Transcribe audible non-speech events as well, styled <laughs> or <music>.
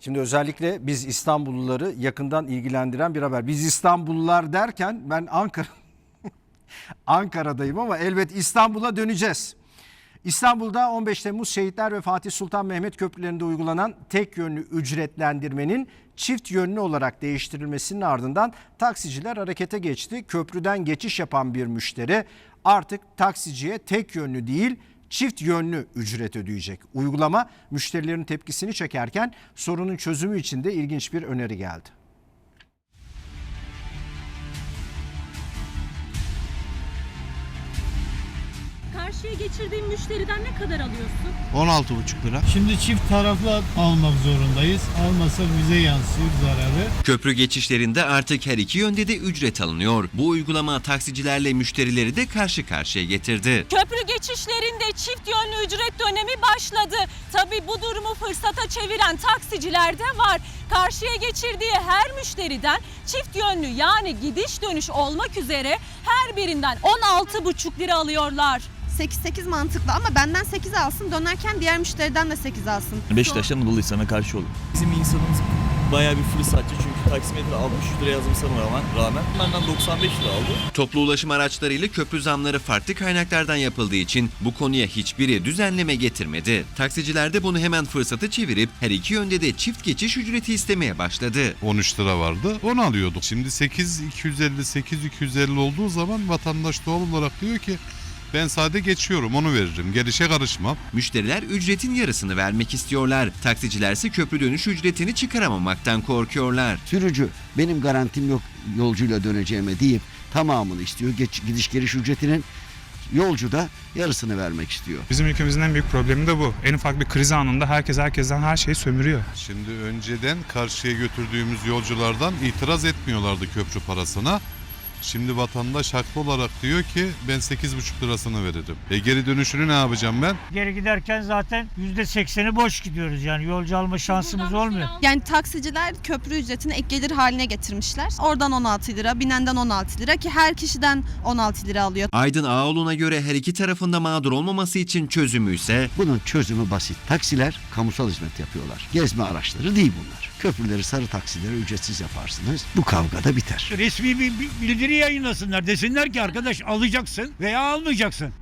Şimdi özellikle biz İstanbulluları yakından ilgilendiren bir haber. Biz İstanbullular derken ben Ankara <laughs> Ankara'dayım ama elbet İstanbul'a döneceğiz. İstanbul'da 15 Temmuz Şehitler ve Fatih Sultan Mehmet köprülerinde uygulanan tek yönlü ücretlendirmenin çift yönlü olarak değiştirilmesinin ardından taksiciler harekete geçti. Köprüden geçiş yapan bir müşteri artık taksiciye tek yönlü değil çift yönlü ücret ödeyecek. Uygulama müşterilerin tepkisini çekerken sorunun çözümü için de ilginç bir öneri geldi. Karşıya geçirdiğin müşteriden ne kadar alıyorsun? 16,5 lira. Şimdi çift taraflı almak zorundayız. Almasak bize yansıyor zararı. Köprü geçişlerinde artık her iki yönde de ücret alınıyor. Bu uygulama taksicilerle müşterileri de karşı karşıya getirdi. Köprü geçişlerinde çift yönlü ücret dönemi başladı. Tabii bu durumu fırsata çeviren taksiciler de var. Karşıya geçirdiği her müşteriden çift yönlü yani gidiş dönüş olmak üzere her birinden 16,5 lira alıyorlar. 8-8 mantıklı ama benden 8 alsın dönerken diğer müşteriden de 8 alsın. Beşiktaş'tan Anadolu'ya karşı olur. Bizim insanımız bayağı bir fırsatçı çünkü taksimetre 60 lira yazmasına rağmen, rağmen benden 95 lira aldı. Toplu ulaşım araçlarıyla köprü zamları farklı kaynaklardan yapıldığı için bu konuya hiçbiri düzenleme getirmedi. Taksiciler de bunu hemen fırsatı çevirip her iki yönde de çift geçiş ücreti istemeye başladı. 13 lira vardı. Onu alıyorduk. Şimdi 8 250 8 250 olduğu zaman vatandaş doğal olarak diyor ki ben sade geçiyorum onu veririm. Gelişe karışmam. Müşteriler ücretin yarısını vermek istiyorlar. Taksicilerse köprü dönüş ücretini çıkaramamaktan korkuyorlar. Sürücü benim garantim yok yolcuyla döneceğime deyip tamamını istiyor. Geç, gidiş geliş ücretinin yolcu da yarısını vermek istiyor. Bizim ülkemizin en büyük problemi de bu. En ufak bir kriz anında herkes herkesten her şeyi sömürüyor. Şimdi önceden karşıya götürdüğümüz yolculardan itiraz etmiyorlardı köprü parasına. Şimdi vatandaş haklı olarak diyor ki ben 8,5 lirasını veririm. E geri dönüşünü ne yapacağım ben? Geri giderken zaten %80'i boş gidiyoruz yani yolcu alma şansımız olmuyor. Yani taksiciler köprü ücretini ek gelir haline getirmişler. Oradan 16 lira, binenden 16 lira ki her kişiden 16 lira alıyor. Aydın Ağoğlu'na göre her iki tarafında mağdur olmaması için çözümü ise Bunun çözümü basit. Taksiler kamusal hizmet yapıyorlar. Gezme araçları değil bunlar. Köprüleri sarı taksilere ücretsiz yaparsınız. Bu kavga da biter. Resmi bir bildiri yayınlasınlar. Desinler ki arkadaş alacaksın veya almayacaksın.